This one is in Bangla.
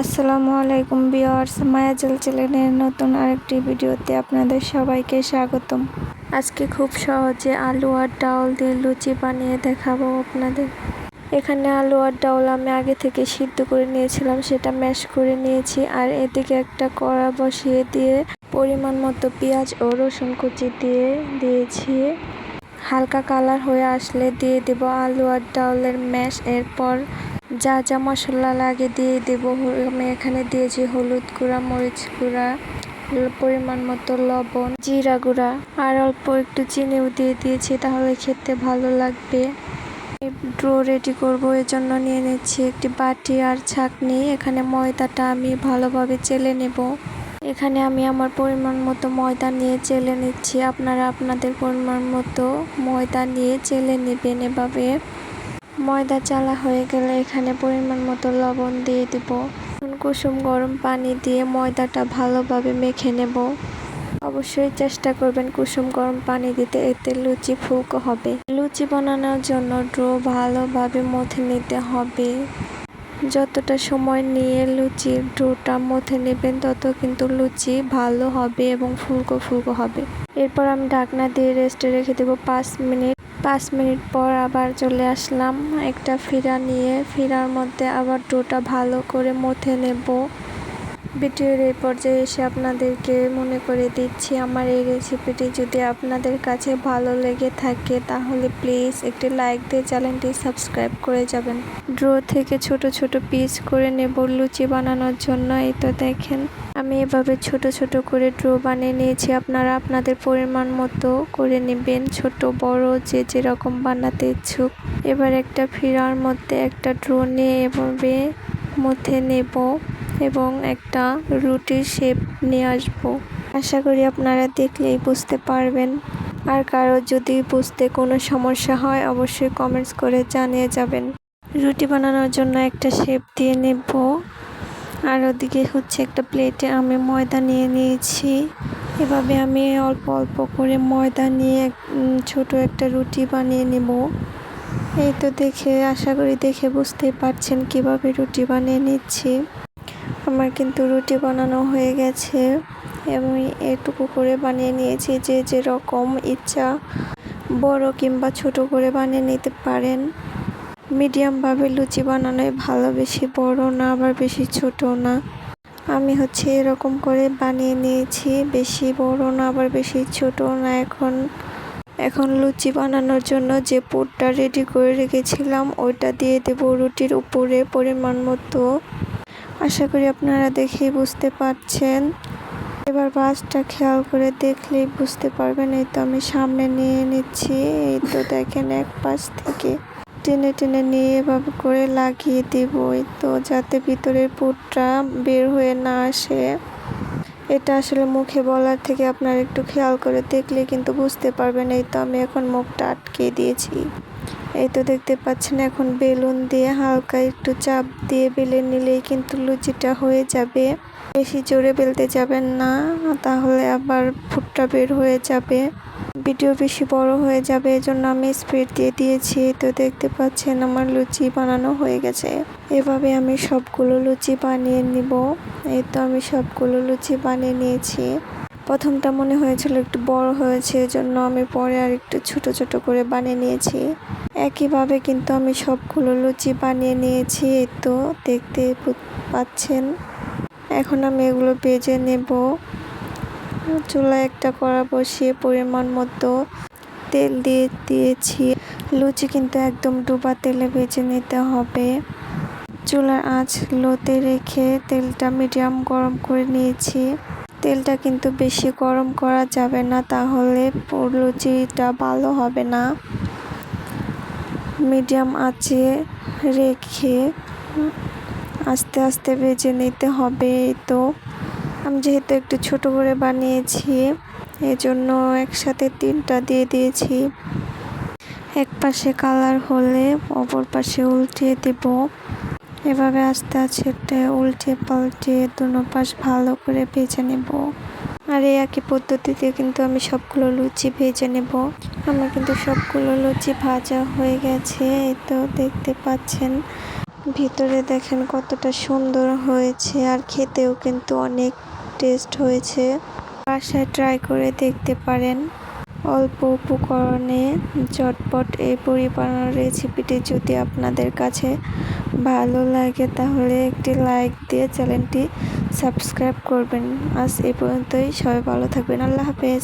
আসসালামু আলাইকুম বিয়ার্স মায়াজাল চ্যানেলের নতুন আরেকটি ভিডিওতে আপনাদের সবাইকে স্বাগতম। আজকে খুব সহজে আলু আর ডাউল দিয়ে লুচি বানিয়ে দেখাবো আপনাদের। এখানে আলু আর ডাউল আমি আগে থেকে সিদ্ধ করে নিয়েছিলাম, সেটা ম্যাশ করে নিয়েছি, আর এদিকে একটা কড়া বসিয়ে দিয়ে পরিমাণ মতো পেঁয়াজ ও রসুন কুচি দিয়ে দিয়েছি। হালকা কালার হয়ে আসলে দিয়ে দেব আলু আর ডাউলের ম্যাশ, এরপর যা যা মশলা লাগে দিয়ে দেবো। আমি এখানে দিয়েছি হলুদ গুঁড়া, মরিচ গুঁড়া, পরিমাণ মতো লবণ, জিরা গুঁড়া। আর অল্প একটু চিনিও দিয়ে দিয়েছি, তাহলে খেতে ভালো লাগবে। ড্রো রেডি করব, এর জন্য নিয়ে নিচ্ছি একটি বাটি আর ছাকনি। এখানে ময়দাটা আমি ভালোভাবে চেলে নেব। এখানে আমি আমার পরিমাণ মতো ময়দা নিয়ে চেলে নিচ্ছি। আপনারা আপনাদের পরিমাণ মতো ময়দা নিয়ে চেলে নেবেন এভাবে। ময়দা চালা হয়ে গেলে এখানে পরিমাণ মতো লবণ দিয়ে দিব। কুসুম, গরম পানি দিয়ে ময়দাটা ভালোভাবে মেখে নেব। অবশ্যই চেষ্টা করবেন কুসুম, গরম পানি দিতে, এতে লুচি ফুলকো হবে। লুচি বানানোর জন্য ড্রো ভালোভাবে মথে নিতে হবে। যতটা সময় নিয়ে লুচির ডোটা মথে নেবেন, তত কিন্তু লুচি ভালো হবে এবং ফুলকো ফুলকো হবে। এরপর আমি ঢাকনা দিয়ে রেস্টে রেখে দেবো পাঁচ মিনিট। পাঁচ মিনিট পর আবার চলে আসলাম একটা ফিরা নিয়ে। ফিরার মধ্যে আবার ডোটা ভালো করে মথে নেব। ভিডিওর এই পর্যায়ে এসে আপনাদেরকে মনে করে দিচ্ছি, আমার এই রেসিপিটি যদি আপনাদের কাছে ভালো লেগে থাকে, তাহলে প্লিজ একটি লাইক দিয়ে চ্যানেলটি সাবস্ক্রাইব করে যাবেন। ড্রো থেকে ছোট ছোট পিস করে নেব লুচি বানানোর জন্য। এই তো দেখেন আমি এভাবে ছোট ছোট করে ড্রো বানিয়ে নিয়েছি। আপনারা আপনাদের পরিমাণ মতো করে নেবেন। ছোট, বড়, যে যেরকম বানাতে ইচ্ছুক। এবার একটা ফিরার মধ্যে একটা ড্রো নিয়ে এভাবে মধ্যে নেব এবং একটা রুটির শেপ নিয়ে আসব। আশা করি আপনারা দেখলেই বুঝতে পারবেন। আর কারও যদি বুঝতে কোনো সমস্যা হয়, অবশ্যই কমেন্টস করে জানিয়ে যাবেন। রুটি বানানোর জন্য একটা শেপ দিয়ে নেব। আর ওদিকে হচ্ছে একটা প্লেটে আমি ময়দা নিয়ে নিয়েছি। এভাবে আমি অল্প অল্প করে ময়দা নিয়ে ছোট একটা রুটি বানিয়ে নেব। এই তো দেখে, আশা করি দেখে বুঝতেই পারছেন কীভাবে রুটি বানিয়ে নিচ্ছি। আমার কিন্তু রুটি বানানো হয়ে গেছে। এবং এটুকু করে বানিয়ে নিয়েছি যে যেরকম ইচ্ছা, বড় কিংবা ছোট করে বানিয়ে নিতে পারেন। মিডিয়ামভাবে লুচি বানানোই ভালো, বেশি বড় না, আবার বেশি ছোট না। আমি হচ্ছে এরকম করে বানিয়ে নিয়েছি, বেশি বড় না, আবার বেশি ছোট না। এখন এখন লুচি বানানোর জন্য যে পুরটা রেডি করে রেখেছিলাম, ওইটা দিয়ে দেবো রুটির উপরে পরিমাণ মতো। আশা করি আপনারা দেখেই বুঝতে পারছেন। এবার বাসটা খেয়াল করে দেখলেই বুঝতে পারবেন, এই তো আমি সামনে নিয়ে নিচ্ছি, এই তো দেখেন এক পাশ থেকে। টেনে টেনে নিয়ে এভাবে করে লাগিয়ে দেব। এই তো যাতে ভিতরের পুরটা বের হয়ে না আসে। এটা আসলে মুখে বলার থেকে আপনারা একটু খেয়াল করে দেখলে কিন্তু বুঝতে পারবেন। এই তো আমি এখন মুখটা আটকে দিয়েছি। এই তো দেখতে পাচ্ছেন, এখন বেলুন দিয়ে হালকা একটু চাপ দিয়ে বেলে নিলেই কিন্তু লুচিটা হয়ে যাবে। বেশি জোরে বেলতে যাবেন না, তাহলে আবার ফুটটা বের হয়ে যাবে। ভিডিও বেশি বড় হয়ে যাবে, এজন্য আমি স্পিড দিয়ে দিয়েছি। তো দেখতে পাচ্ছেন আমার লুচি বানানো হয়ে গেছে। এভাবে আমি সবগুলো লুচি বানিয়ে নিব। এই তো আমি সবগুলো লুচি বানিয়ে নিয়েছি। প্রথমটা মনে হয়েছিল একটু বড় হয়েছে, এজন্য আমি পরে আর একটু ছোট ছোট করে বানিয়ে নিয়েছি। একইভাবে কিন্তু আমি সবগুলো লুচি বানিয়ে নিয়েছি, এই তো দেখতে পাচ্ছেন। এখন আমি এগুলো বেজে নেব। চুলায় একটা কড়া বসিয়ে পরিমাণ মতো তেল দিয়ে দিয়েছি। লুচি কিন্তু একদম ডুবা তেলে ভেজে নিতে হবে। চুলার আঁচ লোতে রেখে তেলটা মিডিয়াম গরম করে নিয়েছি। তেলটা কিন্তু বেশি গরম করা যাবে না, তাহলে লুচিটা ভালো হবে না। মিডিয়াম আঁচে রেখে আস্তে আস্তে ভেজে নিতে হবে তো। আমি যেহেতু একটু ছোট করে বানিয়েছি, এজন্য একসাথে তিনটা দিয়ে দিয়েছি। এক পাশে কালার হলে অপর পাশে উল্টিয়ে দেব। এভাবে আস্তে আস্তে উল্টে পাল্টে দুনো পাশ ভালো করে ভেজে নেব। আর এই একই পদ্ধতিতে কিন্তু আমি সবগুলো লুচি ভেজে নেব। আমার কিন্তু সবগুলো লুচি ভাজা হয়ে গেছে তো দেখতে পাচ্ছেন। ভিতরে দেখেন কতটা সুন্দর হয়েছে, আর খেতেও কিন্তু অনেক টেস্ট হয়েছে। বাসায় ট্রাই করে দেখতে পারেন। অল্প উপকরণে চটপট এই পুরি বানানোর রেসিপিটি যদি আপনাদের কাছে ভালো লাগে, তাহলে একটি লাইক দিয়ে চ্যানেলটি সাবস্ক্রাইব করবেন। আজ এ পর্যন্তই। সবাই ভালো থাকবেন। আল্লাহ হাফেজ।